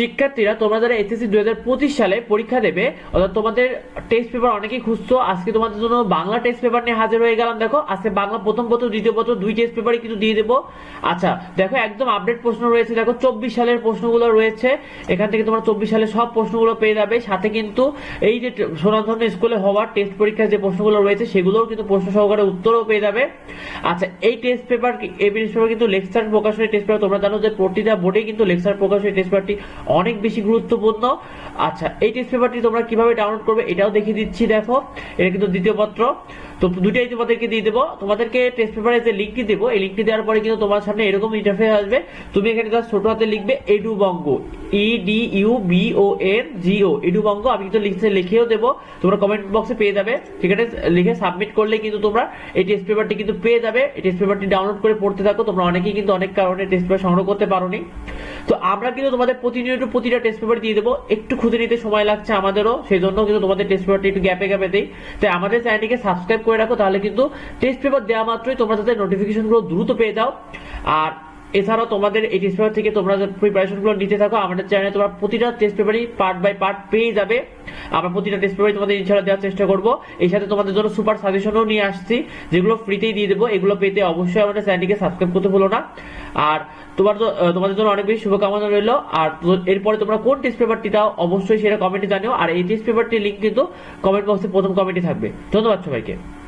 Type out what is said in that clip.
শিক্ষার্থীরা তোমরা যারা এসএসসি হাজার পঁচিশ সালে পরীক্ষা দেবে, অর্থাৎ তোমাদের টেস্ট পেপার অনেকেই খুঁজছো। আজকে তোমাদের জন্য বাংলা টেস্ট পেপার নিয়ে হাজির হয়ে গেলাম। দেখো, আজকে বাংলা প্রথম পত্র, দ্বিতীয় পত্র, দুই টেস্ট পেপারই কিন্তু দিয়ে দেবো। আচ্ছা দেখো, একদম আপডেট প্রশ্ন রয়েছে। দেখো, চব্বিশ সালের প্রশ্নগুলো রয়েছে। এখান থেকে তোমরা চব্বিশ সালের সব প্রশ্নগুলো পেয়ে যাবে। সাথে কিন্তু এই যে সোনাধন্য স্কুলে হওয়ার টেস্ট পরীক্ষার যে প্রশ্নগুলো রয়েছে, সেগুলোও কিন্তু প্রশ্ন সহকারে উত্তরও পেয়ে যাবে। আচ্ছা এই টেস্ট পেপার এই টেস্ট পেপার কিন্তু লেকচার প্রকাশের টেস্ট পেপার তোমরা জানো যে প্রতিটা বোর্ডে কিন্তু লেকচার প্রকাশের টেস্ট পেপারটি অনেক বেশি গুরুত্বপূর্ণ। আচ্ছা এই টেস্ট পেপারটি তোমরা কীভাবে ডাউনলোড করবে এটাও দেখিয়ে দিচ্ছি, দেখো। এটা কিন্তু দ্বিতীয় পত্র। তো দুইটাই তোমাদেরকে দিয়ে দেবো। তোমাদেরকে টেস্ট পেপারে যে লিঙ্কটি দেবো, এই লিঙ্কটি দেওয়ার পরে কিন্তু তোমার সামনে এরকম ইন্টারফেস আসবে। তুমি এখানে জাস্ট ছোট হাতে লিখবে Edubongo E D U B O N G O Edubongo আমি কিন্তু লিখতে লিখেও দেবো। তোমরা কমেন্ট বক্সে পেয়ে যাবে। ঠিক আছে? লিখে সাবমিট করলে কিন্তু তোমরা এই টেস্ট পেপারটি কিন্তু পেয়ে যাবে। এই টেস্ট পেপারটি ডাউনলোড করে পড়তে থাকো। তোমরা অনেকেই কিন্তু অনেক কারণে টেস্ট পেপার সংগ্রহ করতে পারোনি। তো আমরা কিন্তু তোমাদের প্রতিনিয়ত প্রতিটা টেস্ট পেপার দিয়ে দেবো। একটু খুঁজে নিতে সময় লাগছে আমাদেরও সেই জন্য কিন্তু তোমাদের টেস্ট পেপারটা একটু গ্যাপে গ্যাপে দেই। তাই আমাদের চ্যানেলটিকে সাবস্ক্রাইব করে রাখো, তাহলে কিন্তু টেস্ট পেপার দেওয়া মাত্রই তোমরা তাদের নোটিফিকেশনগুলো দ্রুত পেয়ে যাও। আর এছাড়াও তোমাদের এই টেস্ট পেপার থেকে তোমরা প্রিপারেশনগুলো নিতে থাকো, আমাদের চ্যানেলে তোমরা প্রতিটা টেস্ট পেপারই পার্ট বাই পার্ট পেয়ে যাবে। আমরা প্রতিটা টেস্ট পেপারই তোমাদের ইনশাল্লাহ দেওয়ার চেষ্টা করব। এই সাথে তোমাদের জন্য সুপার সাজেশনও নিয়ে আসছি, যেগুলো ফ্রিতেই দিয়ে দেবো, এগুলো পেতে অবশ্যই আমাদের চ্যানেলটিকে সাবস্ক্রাইব করতে ভুলো না। আর তোমার তোমাদের জন্য অনেক বেশি শুভকামনা রইল। আর এরপরে তোমরা কোন টেস্ট পেপারটি দাও, অবশ্যই সেটা কমেন্টে জানিও। আর এই টেস্ট পেপারটির লিঙ্ক কিন্তু কমেন্ট বক্সে প্রথম কমেন্টে থাকবে। ধন্যবাদ সবাইকে।